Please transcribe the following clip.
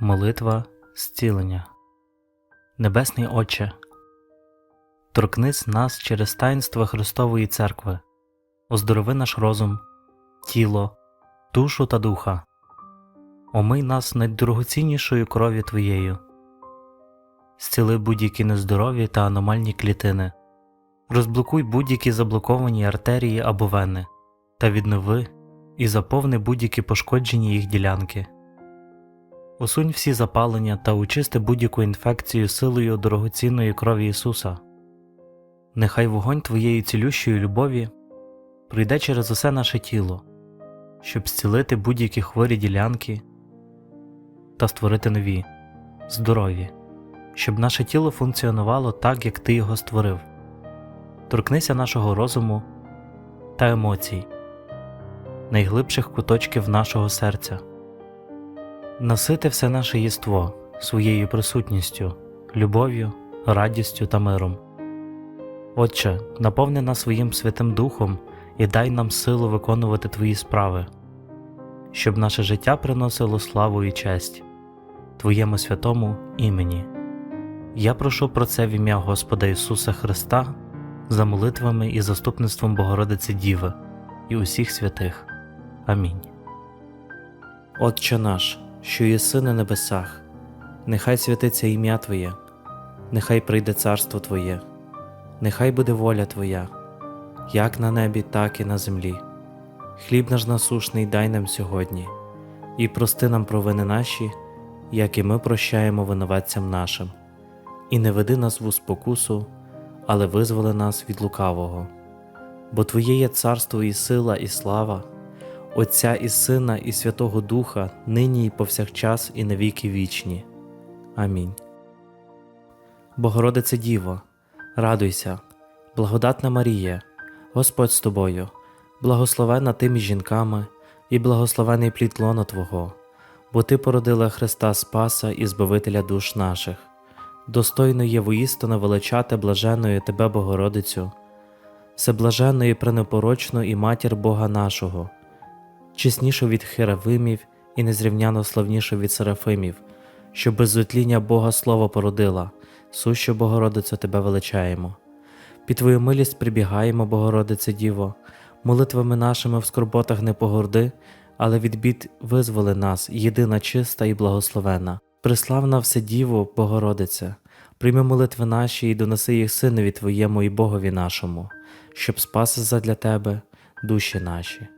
Молитва зцілення. Небесний Отче, торкнись нас через таїнство Христової Церкви, оздорови наш розум, тіло, душу та духа, омий нас найдорогоціннішою кров'ю Твоєю, зціли будь-які нездорові та аномальні клітини, розблокуй будь-які заблоковані артерії або вени. Та віднови і заповни будь-які пошкоджені їх ділянки. Усунь всі запалення та очисти будь-яку інфекцію силою дорогоцінної крові Ісуса. Нехай вогонь Твоєї цілющої любові прийде через усе наше тіло, щоб зцілити будь-які хворі ділянки та створити нові, здорові, щоб наше тіло функціонувало так, як Ти його створив. Торкнися нашого розуму та емоцій, найглибших куточків нашого серця. Насити все наше єство своєю присутністю, любов'ю, радістю та миром. Отче, наповни нас своїм Святим Духом і дай нам силу виконувати Твої справи, щоб наше життя приносило славу і честь Твоєму святому імені. Я прошу про це в ім'я Господа Ісуса Христа за молитвами і заступництвом Богородиці Діви і усіх святих. Амінь. Отче наш, що єси на небесах, нехай святиться ім'я Твоє, нехай прийде царство Твоє, нехай буде воля Твоя, як на небі, так і на землі. Хліб наш насушний дай нам сьогодні, і прости нам провини наші, як і ми прощаємо винуватцям нашим, і не веди нас в спокусу, але визволи нас від лукавого. Бо Твоє є царство і сила, і слава. Отця і Сина, і Святого Духа, нині і повсякчас, і на віки вічні. Амінь. Богородице Діво, радуйся, благодатна Марія, Господь з тобою, благословена ти між жінками, і благословений плід лона Твого, бо Ти породила Христа Спаса і Збавителя душ наших. Достойно є воістину величати блаженною Тебе, Богородицю, всеблаженною і і матір Бога нашого чеснішу від херавимів і незрівняно славнішу від серафимів, що без зутління Бога Слово породила, сущу Богородицю Тебе величаємо. Під Твою милість прибігаємо, Богородице Діво, молитвами нашими в скорботах не погорди, але від бід визволи нас, єдина чиста і благословена. Приславна все Діво, Богородице, прийми молитви наші і донеси їх Синові Твоєму і Богові нашому, щоб спаси задля Тебе душі наші.